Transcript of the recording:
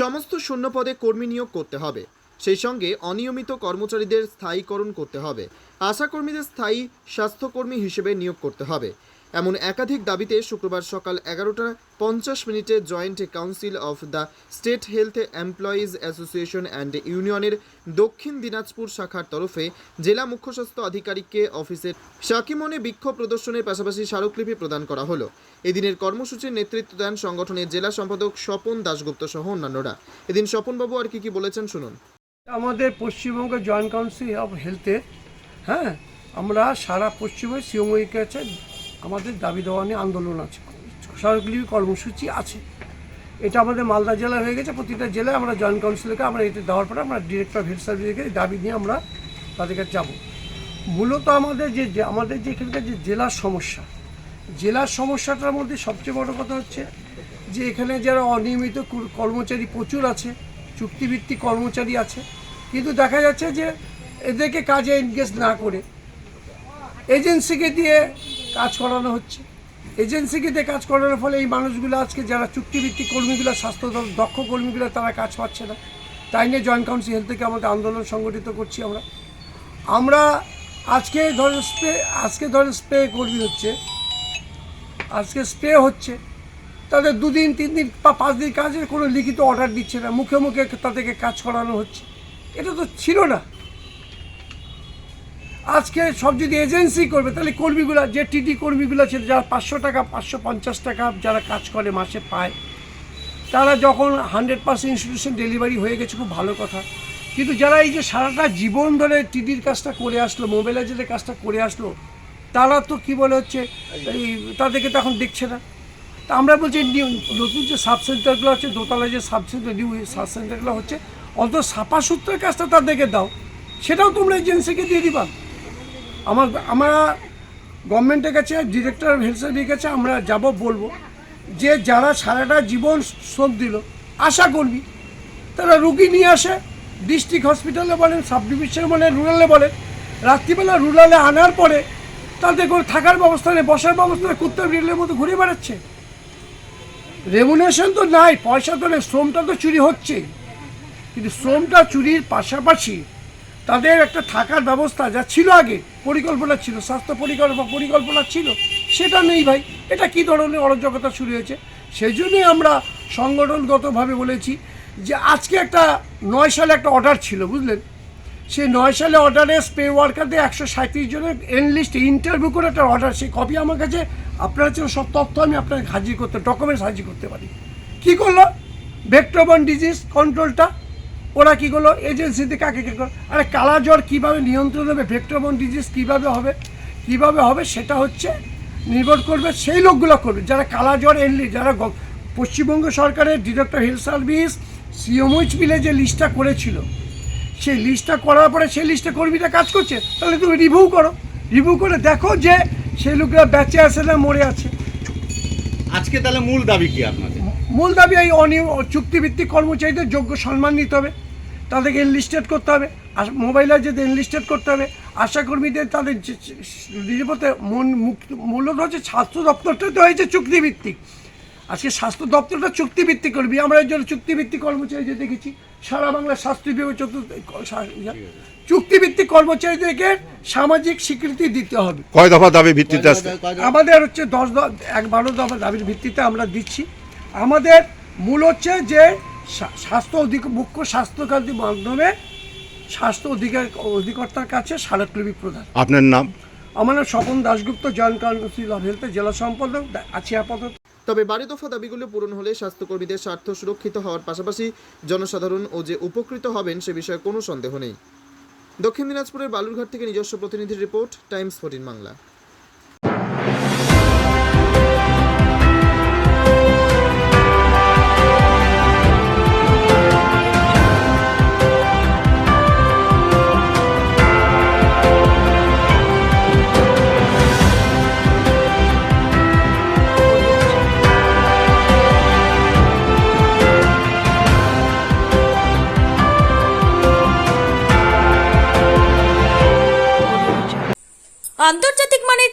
সমস্ত শূন্য পদে কর্মী নিয়োগ করতে হবে। সেই সঙ্গে অনিয়মিত কর্মচারীদের স্থায়ীকরণ করতে হবে। আশাকর্মীদের স্থায়ী স্বাস্থ্যকর্মী হিসেবে নিয়োগ করতে হবে। এমন একাধিক দাবিতে শুক্রবার সকাল এগারোটা পঞ্চাশ মিনিটে joint council of the state health employees association and ইউনিয়নের দক্ষিণ দিনাজপুর শাখার তরফে জেলা মুখ্য স্বাস্থ্য আধিকারিককে অফিসের সাকিমনে বিক্ষোভ প্রদর্শনের পাশাপাশি স্মারকলিপি প্রদান করা হলো। এদিনের কর্মসূচির নেতৃত্ব দেন সংগঠনের জেলা সম্পাদক স্বপন দাশগুপ্ত সহ অন্যান্যরা। এদিন স্বপনবাবু আর কি কি বলেছেন শুনুন। আমাদের পশ্চিমবঙ্গ জয়েন্ট কাউন্সিল অফ হেলথে হ্যাঁ আমরা সারা পশ্চিমবঙ্গ সিওময়ীর কাছে আমাদের দাবি দেওয়া নিয়ে আন্দোলন আছে। স্মারকলিপি কর্মসূচি আছে। এটা আমাদের মালদা জেলা হয়ে গেছে। প্রতিটা জেলায় আমরা জয়েন্ট কাউন্সিলকে আমরা এটা দেওয়ার পরে আমরা ডিরেক্টর হেলথ সার্ভিসকে দাবি নিয়ে আমরা তাদের কাছে যাব। মূলত আমাদের যে- আমাদের যে এখানকার যে জেলার সমস্যা, জেলার সমস্যাটার মধ্যে সবচেয়ে বড় কথা হচ্ছে যে এখানে যারা অনিয়মিত কর্মচারী প্রচুর আছে, চুক্তিভিত্তিক কর্মচারী আছে। কিন্তু দেখা যাচ্ছে যে এদেরকে কাজে এনগেজ না করে এজেন্সিকে দিয়ে কাজ করানো হচ্ছে। এজেন্সিকে কাজ করানোর ফলে এই মানুষগুলো আজকে যারা চুক্তিভিত্তিক কর্মীগুলো, স্বাস্থ্য দক্ষ কর্মীগুলো, তারা কাজ পাচ্ছে না। তাই নিয়ে জয়েন্ট কাউন্সিল হেলথ থেকে আমাদের আন্দোলন সংগঠিত করছি আমরা। আমরা আজকে ধরেন স্প্রে, আজকে ধরেন স্প্রে কর্মী হচ্ছে, আজকে স্প্রে হচ্ছে, তাদের দুদিন তিন দিন বা পাঁচ দিন কাজের কোনো লিখিত অর্ডার দিচ্ছে না। মুখে মুখে তাদেরকে কাজ করানো হচ্ছে। এটা তো ছিল না। আজকে সব যদি এজেন্সি করবে, তাহলে কর্মীগুলো, যে টিটি কর্মীগুলো ছিল যারা পাঁচশো টাকা, পাঁচশো পঞ্চাশ টাকা যারা কাজ করে মাসে পায়, তারা যখন হান্ড্রেড পার্সেন্ট ইনস্টিটিউশন ডেলিভারি হয়ে গেছে, খুব ভালো কথা। কিন্তু যারা এই যে সারাটা জীবন ধরে টিডির কাজটা করে আসলো মোবাইলাইজের কাজটা করে আসলো, তারা তো কি বলে হচ্ছে, এই তাদেরকে তো এখন দেখছে না। তা আমরা বলছি নতুন যে সাব সেন্টারগুলো আছে দোতলা যে সাব সেন্টার, নিউ সাব সেন্টারগুলো হচ্ছে, অন্তত সাফা সূত্রের কাজটা তাদেরকে দাও, সেটাও তোমরা এজেন্সিকে দিয়ে দিবা। আমার আমরা গভর্নমেন্টের কাছে ডিরেক্টর অফ হেলথ সার্ভিসের কাছে আমরা যাব বলব যে যারা সারাটা জীবন শ্রম দিল, আশা করবি। তারা রুগী নিয়ে আসে ডিস্ট্রিক্ট হসপিটালে বলেন সাব ডিভিশনে বলেন রুরালে বলেন। রাত্রিবেলা রুরালে আনার পরে তাদের কোনো থাকার ব্যবস্থা নেই, বসার ব্যবস্থা নেই, কুত্তা বিড়ালের মতো ঘুরে বেড়াচ্ছে। রেমুনেশন তো নাই, পয়সা তো নেই, শ্রমটা তো চুরি হচ্ছেই কিন্তু শ্রমটা চুরির পাশাপাশি তাদের একটা থাকার ব্যবস্থা যা ছিল আগে, পরিকল্পনা ছিল, স্বাস্থ্য পরিকল্পনা পরিকল্পনা ছিল, সেটা নেই ভাই। এটা কি ধরনের অরাজকতা শুরু হয়েছে? সেই জন্যই আমরা সংগঠনগতভাবে বলেছি যে আজকে একটা নয় সালে একটা অর্ডার ছিল, বুঝলেন? সেই নয় সালে অর্ডারে স্পে ওয়ার্কারদের একশো সাঁত্রিশ জনের এনলিস্ট ইন্টারভিউ করে একটা অর্ডার সেই কপি আমার কাছে, আপনার কাছে সব তথ্য আমি আপনাকে হাজির করতে ডকুমেন্টস হাজির করতে পারি। কি করল? ভেক্টোবন ডিজিজ কন্ট্রোলটা ওরা কি করল? এজেন্সিতে কাকে কে করল? আরে কালা জ্বর কীভাবে নিয়ন্ত্রণ হবে? ভেক্টরবন ডিজিজ কীভাবে হবে? কীভাবে হবে সেটা হচ্ছে নির্ভর করবে সেই লোকগুলো করবে। যারা কালা জ্বর এনলি যারা পশ্চিমবঙ্গ সরকারের ডিরেক্টর হেলথ সার্ভিস সিওমইচ মিলে যে লিস্টটা করেছিল, সেই লিস্টটা করার পরে সেই লিস্টে কর্মীরা কাজ করছে, তাহলে তুমি রিভিউ করো। রিভিউ করে দেখো যে সেই লোকরা বেঁচে আছে না মরে আছে। আজকে তাহলে মূল দাবি কি আপনাদের? মূল দাবি এই অনিয়ম চুক্তিভিত্তিক কর্মচারীদের যোগ্য সম্মান দিতে হবে তাদেরকে এনলিস্টেড করতে হবে আর মোবাইলে যদি এনলিস্টেড করতে হবে আশাকর্মীদের তাদের যে- যে- নিরাপত্তা মন মুক্ত- মূলত হচ্ছে স্বাস্থ্য দপ্তরটা তো হয়েছে চুক্তিভিত্তিক। আজকে স্বাস্থ্য দপ্তরটা চুক্তিভিত্তিক করবি। আমরা এর জন্য চুক্তিভিত্তিক কর্মচারী যে দেখেছি সারা বাংলা স্বাস্থ্য বিভাগ চতুর্থ চুক্তিভিত্তিক কর্মচারীদেরকে সামাজিক স্বীকৃতি দিতে হবে। কয় দফা দাবি ভিত্তিতে আমাদের হচ্ছে দশ এক বারো দফা দাবির ভিত্তিতে আমরা দিচ্ছি। আমাদের মূল হচ্ছে যে স্বাস্থ্য অধিক মুখ্য স্বাস্থ্যকান্তির মাধ্যমে স্বাস্থ্য অধিকার অধিকর্তার কাছে স্মারকলিপি প্রদান। আপনার নাম? আমার নাম Swapan Dasgupta joint council of হেলথের জেলা সম্পাদক। আছি আপাতত। তবে বাড়ি দফা দাবিগুলো পূরণ হলে স্বাস্থ্যকর্মীদের স্বার্থ সুরক্ষিত হওয়ার পাশাপাশি জনসাধারণ ও যে উপকৃত হবেন সে বিষয়ে কোনো সন্দেহ নেই। দক্ষিণ দিনাজপুরের বালুরঘাট থেকে নিজস্ব প্রতিনিধির রিপোর্ট টাইমস ফোর্টিন বাংলা। আন্তর্জাতিক মানের